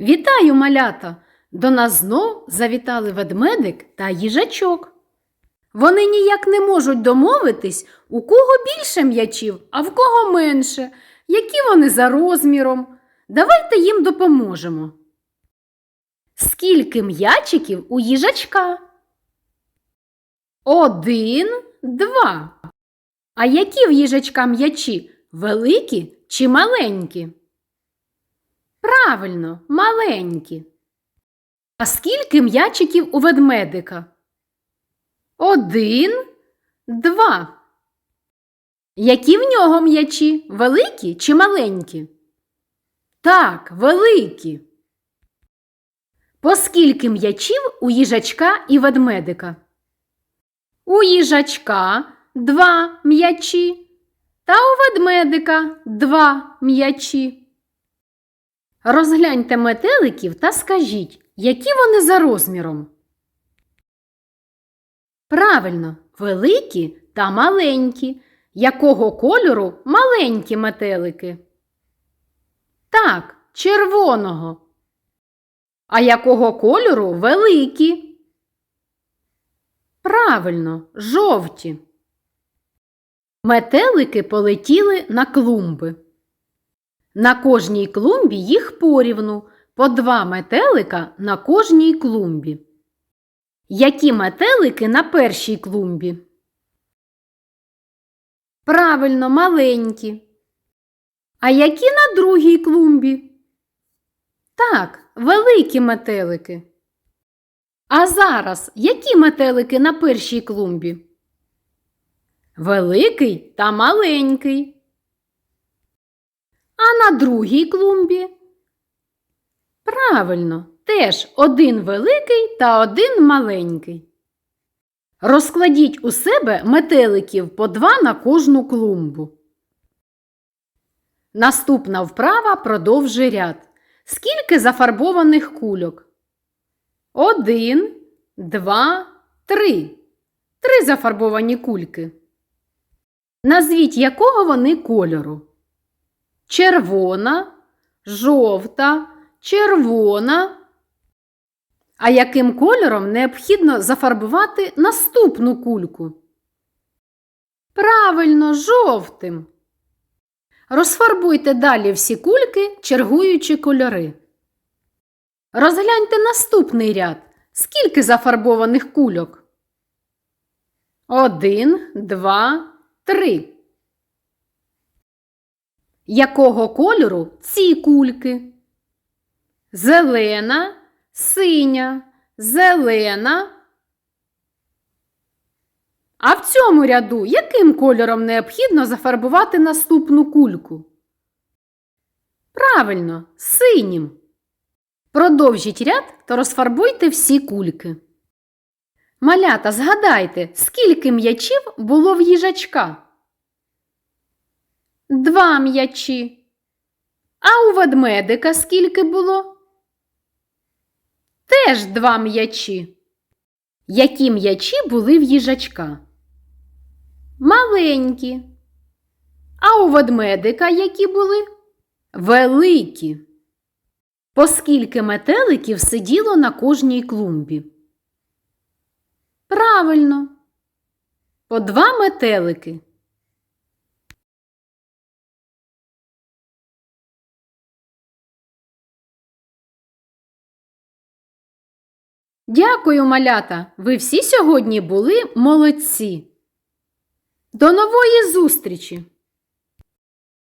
Вітаю, малята! До нас знов завітали ведмедик та їжачок. Вони ніяк не можуть домовитись, у кого більше м'ячів, а в кого менше, які вони за розміром. Давайте їм допоможемо. Скільки м'ячиків у їжачка? Один, два. А які в їжачка м'ячі? Великі чи маленькі? Правильно, маленькі. А скільки м'ячиків у ведмедика? Один, два. Які в нього м'ячі? Великі чи маленькі? Так, великі. По скільки м'ячів у їжачка і ведмедика? У їжачка два м'ячі, та у ведмедика два м'ячі. Розгляньте метеликів та скажіть, які вони за розміром. Правильно, великі та маленькі. Якого кольору маленькі метелики? Так, червоного. А якого кольору великі? Правильно, жовті. Метелики полетіли на клумби. На кожній клумбі їх порівну, по два метелика на кожній клумбі. Які метелики на першій клумбі? Правильно, маленькі. А які на другій клумбі? Так, великі метелики. А зараз які метелики на першій клумбі? Великий та маленький. А на другій клумбі? Правильно, теж один великий та один маленький. Розкладіть у себе метеликів по два на кожну клумбу. Наступна вправа продовжує ряд. Скільки зафарбованих кульок? Один, два, три. Три зафарбовані кульки. Назвіть якого вони кольору? Червона, жовта, червона. А яким кольором необхідно зафарбувати наступну кульку? Правильно, жовтим. Розфарбуйте далі всі кульки, чергуючи кольори. Розгляньте наступний ряд. Скільки зафарбованих кульок? Один, два, три. Якого кольору ці кульки? Зелена, синя, зелена. А в цьому ряду яким кольором необхідно зафарбувати наступну кульку? Правильно, синім. Продовжіть ряд та розфарбуйте всі кульки. Малята, згадайте, скільки м'ячів було в їжачка? Два м'ячі. А у ведмедика скільки було? Теж два м'ячі. Які м'ячі були в їжачка? Маленькі. А у ведмедика які були? Великі. По скільки метеликів сиділо на кожній клумбі? Правильно. По два метелики. Дякую, малята! Ви всі сьогодні були молодці. До нової зустрічі!